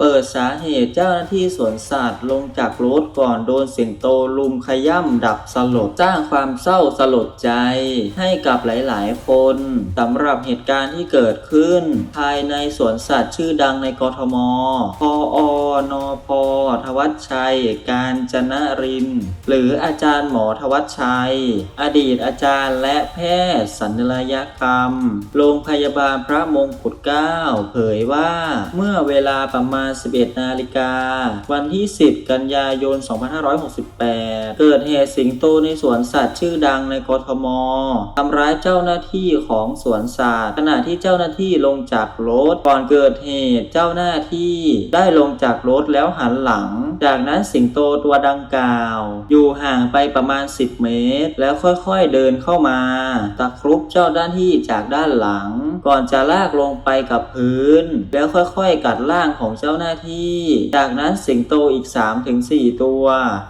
เปิดสาเหตุเจ้าหน้าที่สวนสัตว์ลงจากรถก่อนโดนสิงโตลุมขย่ำดับสลดสร้างความเศร้าสลดใจ ให้กับหลายๆ คนสำหรับเหตุการณ์ที่เกิดขึ้น ภายในสวนสัตว์ชื่อดังในกทม พออนพทวัชชัย การจนริน หรืออาจารย์หมอทวัชชัย อดีตอาจารย์และแพทย์สัญลยกรรม โรงพยาบาลพระมงกุฎเกล้าเผยว่าเมื่อเวลาประมาณ11 นาฬิกา วันที่ 10 กันยายน 2568 เกิดเหตุสิงโตในสวนสัตว์ชื่อดังในกทมทำร้ายเจ้าหน้าที่ของสวนสัตว์ขณะที่เจ้าหน้าที่ลงจากรถ ก่อนเกิดเหตุเจ้าหน้าที่ได้ลงจากรถแล้วหันหลัง จากนั้นสิงโตตัวดังกล่าว อยู่ห่างไปประมาณ 10 เมตร แล้วค่อยๆเดินเข้ามา ตะครุบเจ้าหน้าที่จากด้านหลัง ก่อนจะลากลงไปกับพื้น แล้วค่อยๆกัดร่างของเจ้าหน้าที่ จากนั้นสิงโตอีก 3-4 ตัว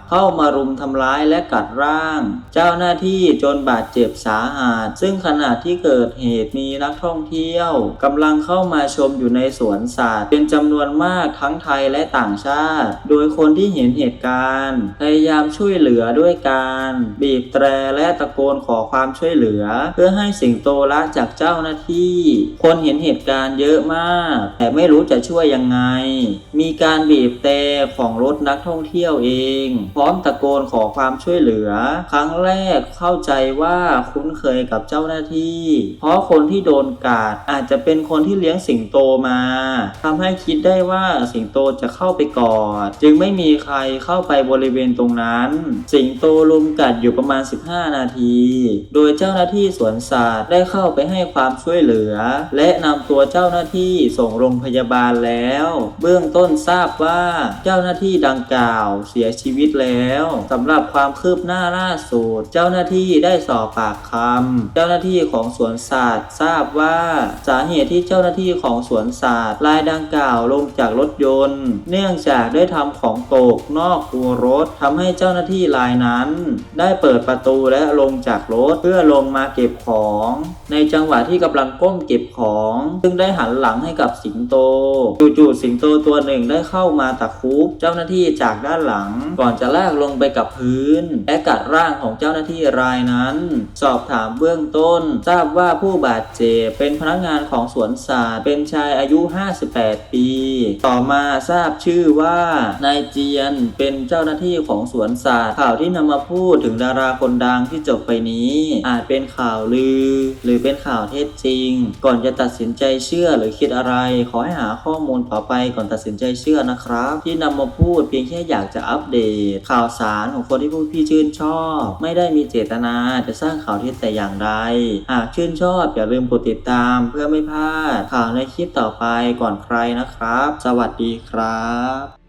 เข้ามารุมทำร้ายและกัดร่าง เจ้าหน้าที่จนบาดเจ็บสาหัสซึ่งขณะที่เกิดเหตุมีนักท่องเที่ยวกำลังเข้ามาชมอยู่ในสวนสัตว์เป็นจำนวนมากทั้งไทยและต่างชาติ โดยคนที่เห็นเหตุการณ์ พยายามช่วยเหลือด้วยการบีบแตรและตะโกนขอความช่วยเหลือ เพื่อให้สิงโตละจากเจ้าหน้าที่คนเห็นเหตุการณ์เยอะมาก แต่ไม่รู้จะช่วยยังไง มีการบีบแต่ของรถนักท่องเที่ยวเอง พร้อมตะโกนขอความช่วยเหลือ ครั้งแรกเข้าใจว่าคุ้นเคยกับเจ้าหน้าที่ เพราะคนที่โดนกาดอาจจะเป็นคนที่เลี้ยงสิงโตมาทำให้คิดได้ว่าสิงโตจะเข้าไปกอด จึงไม่มีใครเข้าไปบริเวณตรงนั้น สิงโตลุมกัดอยู่ประมาณ 15 นาที โดยเจ้าหน้าที่สวนสัตว์ได้เข้าไปให้ความช่วยเหลือและนำตัวเจ้าหน้าที่ส่งโรงพยาบาลแล้ว เบื้องต้นทราบว่าเจ้าหน้าที่ดังกล่าวเสียชีวิตแล้วสำหรับความคืบหน้าล่าสุดเจ้าหน้าที่ได้สอบปากคำเจ้าหน้าที่ของสวนสัตว์ทราบว่าสาเหตุที่เจ้าหน้าที่ของสวนสัตว์รายดังกล่าวลงจากรถยนต์ เนื่องจากได้ทำของตกนอกตัวรถทำให้เจ้าหน้าที่รายนั้น ได้เปิดประตูและลงจากรถเพื่อลงมาเก็บของ ในจังหวะที่กำลังก้มเก็บของ ซึ่งได้หันหลังให้กับสิงโต จู่ๆสิงโตตัวหนึ่งได้เข้ามาตะคุบเจ้าหน้าที่จากด้านหลัง ก่อนจะลากลงไปกับพื้น และกัดร่างของเจ้าหน้าที่รายนั้น สอบถามเบื้องต้น ทราบว่าผู้บาดเจ็บเป็นพนักงานของสวนสัตว์เป็นชายอายุ 58 ปี ต่อมาทราบชื่อว่านายเจียนเป็นเจ้าหน้าที่ของสวนสัตว์ข่าวที่นำมาพูดถึงดาราคนดังที่จบไปนี้ อาจเป็นข่าวลือ หรือเป็นข่าวเท็จจริงก่อนจะตัดสินใจเชื่อหรือคิดอะไร ขอให้หาข้อมูลต่อไปก่อนตัดสินใจเชื่อนะครับ ที่นำมาพูดเพียงแค่อยากจะอัปเดต ข่าวสารของคนที่ผู้พี่ชื่นชอบ ไม่ได้มีเจตนาจะสร้างข่าวเท็จแต่อย่างใดหากชื่นชอบอย่าลืมกดติดตามเพื่อไม่พลาดข่าวในคลิปต่อไปก่อนใครนะครับ สวัสดีครับ